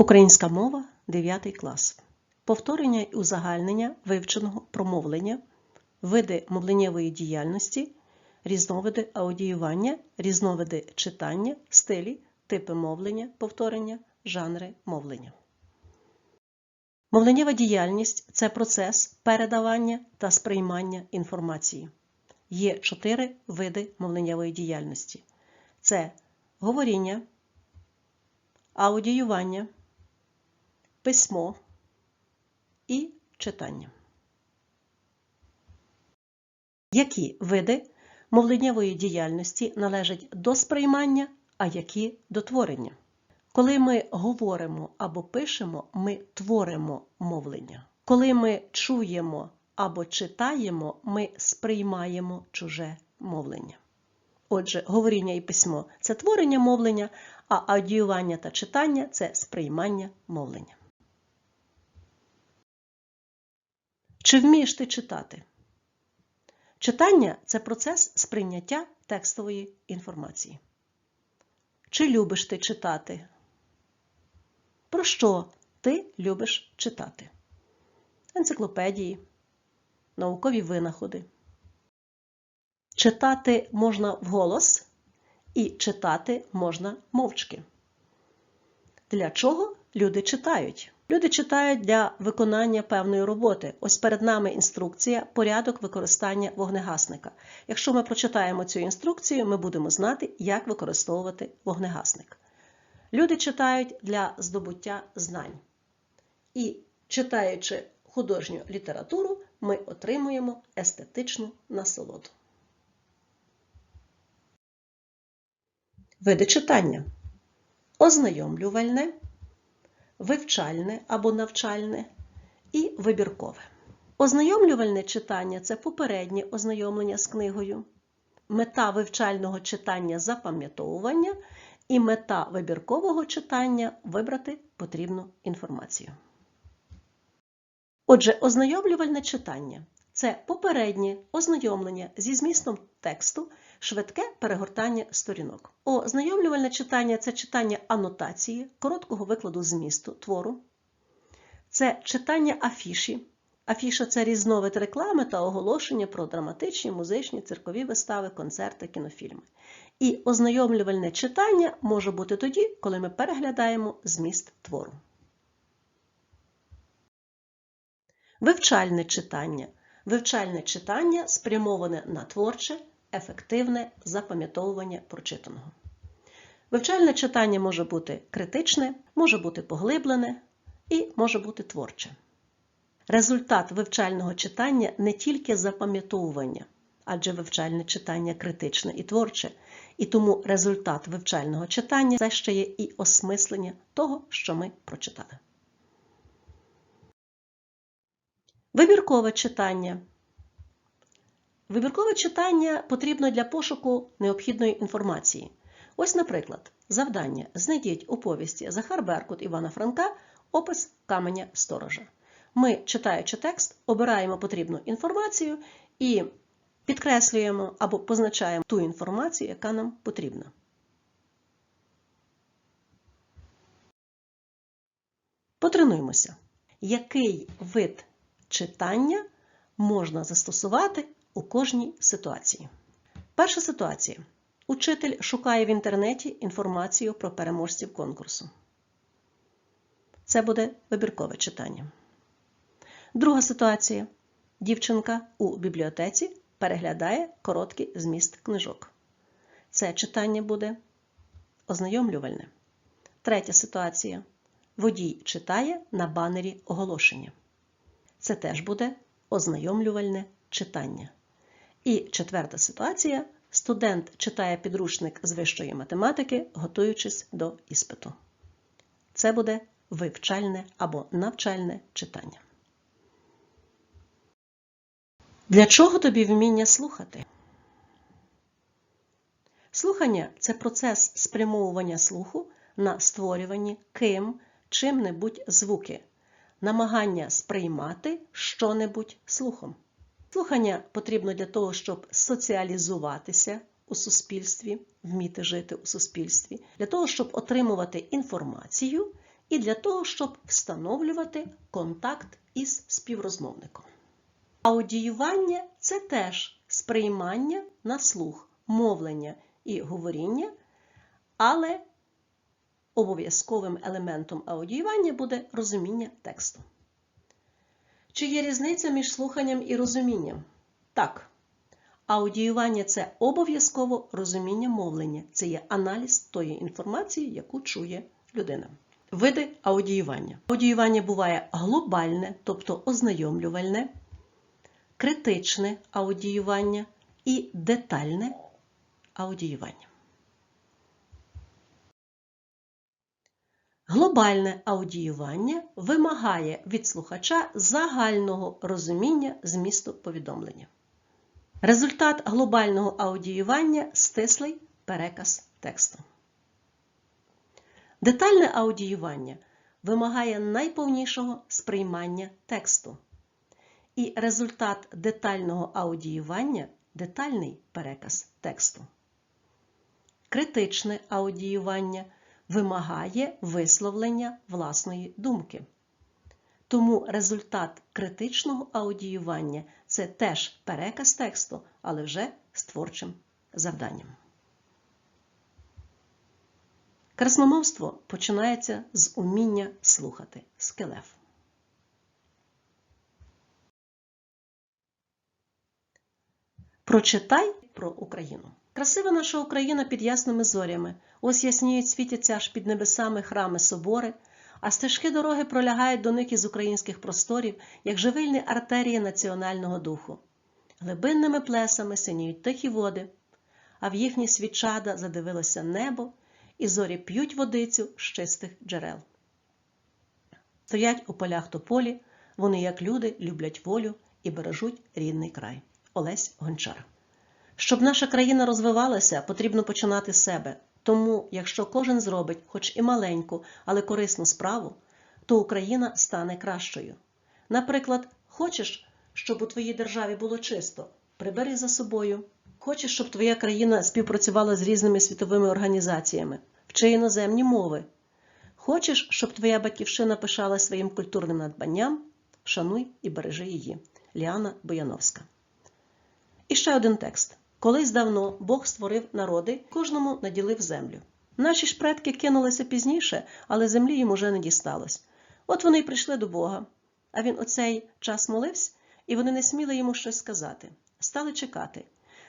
Українська мова 9 клас. Повторення і узагальнення вивченого промовлення, види мовленнєвої діяльності, різновиди аудіювання, різновиди читання, стилі, типи мовлення, повторення, жанри мовлення. Мовленнєва діяльність це процес передавання та сприймання інформації. Є чотири види мовленнєвої діяльності: це говоріння, аудіювання, письмо і читання. Які види мовленнєвої діяльності належать до сприймання, а які до творення? Коли ми говоримо або пишемо, ми творимо мовлення. Коли ми чуємо або читаємо, ми сприймаємо чуже мовлення. Отже, говоріння і письмо це творення мовлення, а аудіювання та читання це сприймання мовлення. Чи вмієш ти читати? Читання це процес сприйняття текстової інформації. Чи любиш ти читати? Про що ти любиш читати? Енциклопедії, наукові винаходи. Читати можна вголос і читати можна мовчки. Для чого люди читають? Люди читають для виконання певної роботи. Ось перед нами інструкція, порядок використання вогнегасника. Якщо ми прочитаємо цю інструкцію, ми будемо знати, як використовувати вогнегасник. Люди читають для здобуття знань. І читаючи художню літературу, ми отримуємо естетичну насолоду. Види читання. Ознайомлювальне, вивчальне або навчальне і вибіркове. Ознайомлювальне читання це попереднє ознайомлення з книгою, мета вивчального читання запам'ятовування і мета вибіркового читання вибрати потрібну інформацію. Отже, ознайомлювальне читання це попереднє ознайомлення зі змістом тексту, швидке перегортання сторінок. Ознайомлювальне читання це читання анотації, короткого викладу змісту твору. Це читання афіші. Афіша це різновид реклами та оголошення про драматичні, музичні, циркові вистави, концерти, кінофільми. І ознайомлювальне читання може бути тоді, коли ми переглядаємо зміст твору. Вивчальне читання. Вивчальне читання спрямоване на творче, ефективне запам'ятовування прочитаного. Вивчальне читання може бути критичне, може бути поглиблене і може бути творче. Результат вивчального читання не тільки запам'ятовування, адже вивчальне читання критичне і творче, і тому результат вивчального читання це ще є і осмислення того, що ми прочитали. Вибіркове читання. Вибіркове читання потрібно для пошуку необхідної інформації. Ось, наприклад, завдання знайдіть у повісті Захар Беркут Івана Франка опис каменя сторожа. Ми, читаючи текст, обираємо потрібну інформацію і підкреслюємо або позначаємо ту інформацію, яка нам потрібна. Потренуємося. Який вид читання можна застосувати у кожній ситуації? Перша ситуація. Учитель шукає в інтернеті інформацію про переможців конкурсу. Це буде вибіркове читання. Друга ситуація. Дівчинка у бібліотеці переглядає короткий зміст книжок. Це читання буде ознайомлювальне. Третя ситуація. Водій читає на банері оголошення. Це теж буде ознайомлювальне читання. І четверта ситуація. Студент читає підручник з вищої математики, готуючись до іспиту. Це буде вивчальне або навчальне читання. Для чого тобі вміння слухати? Слухання це процес спрямовування слуху на створюванні ким чим-небудь звуки, намагання сприймати що-небудь слухом. Слухання потрібно для того, щоб соціалізуватися у суспільстві, вміти жити у суспільстві, для того, щоб отримувати інформацію і для того, щоб встановлювати контакт із співрозмовником. Аудіювання це теж сприймання на слух, мовлення і говоріння, але обов'язковим елементом аудіювання буде розуміння тексту. Чи є різниця між слуханням і розумінням? Так. Аудіювання це обов'язково розуміння мовлення, це є аналіз тої інформації, яку чує людина. Види аудіювання. Аудіювання буває глобальне, тобто ознайомлювальне, критичне аудіювання і детальне аудіювання. Глобальне аудіювання вимагає від слухача загального розуміння змісту повідомлення. Результат глобального аудіювання стислий переказ тексту. Детальне аудіювання вимагає найповнішого сприймання тексту. І результат детального аудіювання детальний переказ тексту. Критичне аудіювання вимагає висловлення власної думки. Тому результат критичного аудіювання це теж переказ тексту, але вже з творчим завданням. Красномовство починається з уміння слухати скелев. Прочитай про Україну. Красива наша Україна під ясними зорями. Ось ясніють світяться аж під небесами храми собори, а стежки дороги пролягають до них із українських просторів, як живильні артерії національного духу. Глибинними плесами синіють тихі води, а в їхні свічада задивилося небо, і зорі п'ють водицю з чистих джерел. Стоять у полях тополі, вони, як люди, люблять волю і бережуть рідний край. Олесь Гончар. Щоб наша країна розвивалася, потрібно починати з себе. Тому, якщо кожен зробить хоч і маленьку, але корисну справу, то Україна стане кращою. Наприклад, хочеш, щоб у твоїй державі було чисто, прибери за собою. Хочеш, щоб твоя країна співпрацювала з різними світовими організаціями, вчи іноземні мови. Хочеш, щоб твоя батьківщина пишала своїм культурним надбанням, шануй і бережи її. Ліана Бояновська. І ще один текст. Колись давно Бог створив народи, кожному наділив землю. Наші ж предки кинулися пізніше, але землі їм уже не дісталось. От вони й прийшли до Бога. А він оцей час молився, і вони не сміли йому щось сказати. Стали чекати.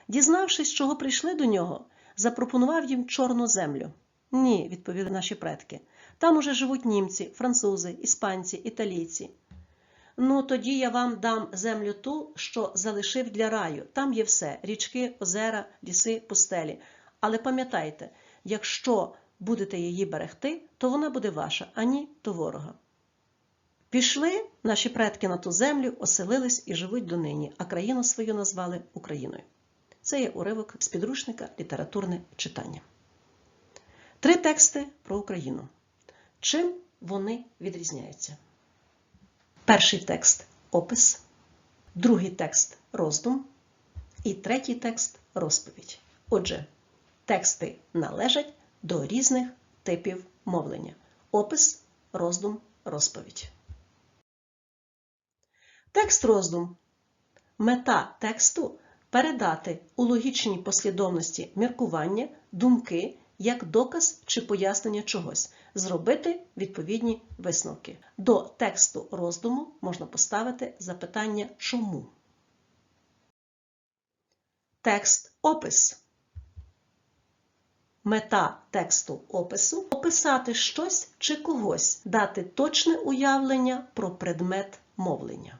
Дізнавшись, чого прийшли до нього, запропонував їм чорну землю. Ні, відповіли наші предки. Там уже живуть німці, французи, іспанці, італійці. Ну, тоді я вам дам землю ту, що залишив для раю. Там є все: річки, озера, ліси, пустелі. Але пам'ятайте, якщо будете її берегти, то вона буде ваша, а ні, то ворога. Пішли наші предки на ту землю, оселились і живуть донині, а країну свою назвали Україною. Це є уривок з підручника літературне читання. Три тексти про Україну. Чим вони відрізняються? Перший текст опис, другий текст роздум і третій текст розповідь. Отже, тексти належать до різних типів мовлення: опис, роздум, розповідь. Текст роздум. Мета тексту передати у логічній послідовності міркування, думки як доказ чи пояснення чогось, зробити відповідні висновки. До тексту роздуму можна поставити запитання чому. Текст опис. Мета тексту опису описати щось чи когось, дати точне уявлення про предмет мовлення.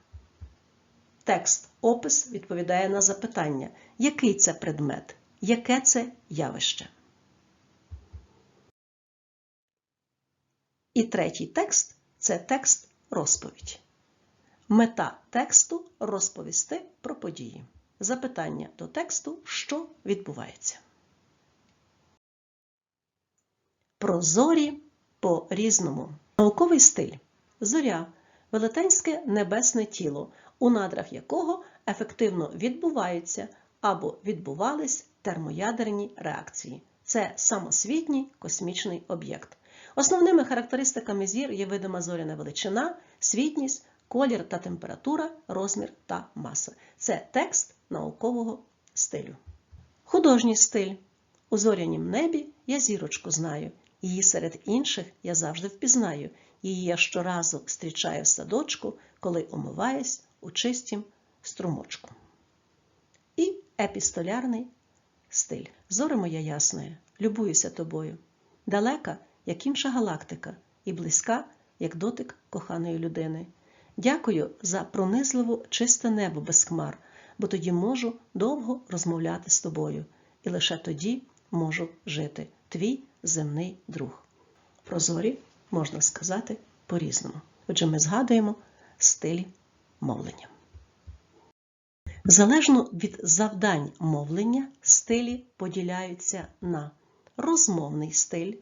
Текст опис відповідає на запитання, який це предмет, яке це явище. І третій текст це текст розповідь. Мета тексту розповісти про події. Запитання до тексту, що відбувається. Про зорі по різному. Науковий стиль. Зоря велетенське небесне тіло, у надрах якого ефективно відбуваються або відбувались термоядерні реакції. Це самосвітній космічний об'єкт. Основними характеристиками зір є видима зоряна величина, світність, колір та температура, розмір та маса. Це текст наукового стилю. Художній стиль. У зорянім небі я зірочку знаю. Її серед інших я завжди впізнаю. Її я щоразу зустрічаю в садочку, коли омиваюсь у чистім струмочку. І епістолярний стиль. Зоре моя ясної, любуюся тобою. Далека, як інша галактика, і близька, як дотик коханої людини. Дякую за пронизливо чисте небо без хмар, бо тоді можу довго розмовляти з тобою, і лише тоді можу жити. Твій земний друг. Про зорі можна сказати по-різному. Отже, ми згадуємо стилі мовлення. Залежно від завдань мовлення, стилі поділяються на розмовний стиль,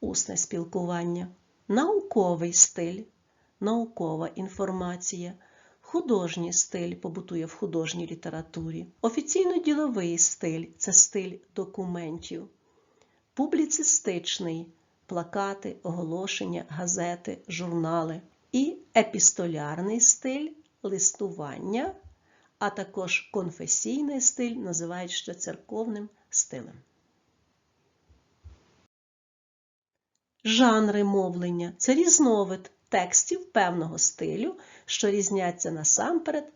усне спілкування, науковий стиль, наукова інформація, художній стиль побутує в художній літературі, офіційно-діловий стиль це стиль документів, публіцистичний плакати, оголошення, газети, журнали. І епістолярний стиль листування, а також конфесійний стиль називають ще церковним стилем. Жанри мовлення це різновид текстів певного стилю, що різняться насамперед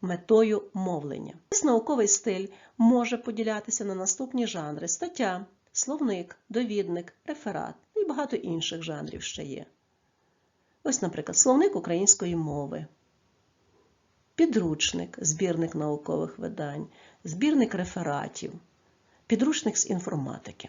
метою мовлення. Науковий стиль може поділятися на наступні жанри: стаття, словник, довідник, реферат і багато інших жанрів ще є. Ось, наприклад, словник української мови, підручник, збірник наукових видань, збірник рефератів, підручник з інформатики.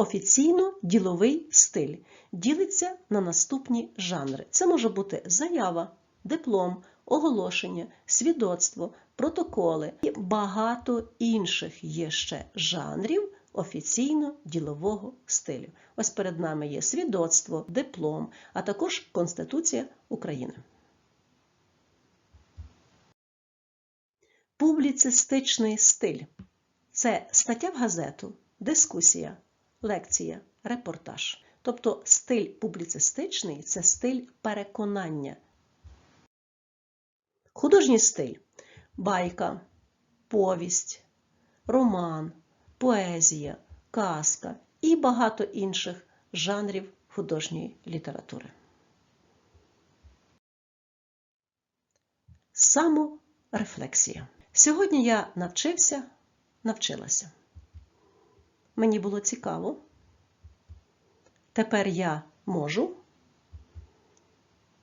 Офіційно діловий стиль ділиться на наступні жанри. Це може бути заява, диплом, оголошення, свідоцтво, протоколи і багато інших є ще жанрів офіційно-ділового стилю. Ось перед нами є свідоцтво, диплом, а також Конституція України. Публіцистичний стиль це стаття в газету, дискусія, лекція, репортаж. Тобто стиль публіцистичний це стиль переконання. Художній стиль байка, повість, роман, поезія, казка і багато інших жанрів художньої літератури. Саморефлексія. Сьогодні я навчився, навчилася. Мені було цікаво. Тепер я можу.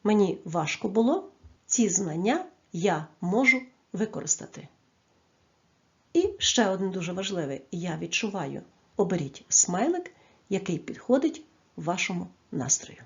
Мені важко було. Ці знання я можу використати. І ще один дуже важливий: я відчуваю. Оберіть смайлик, який підходить вашому настрою.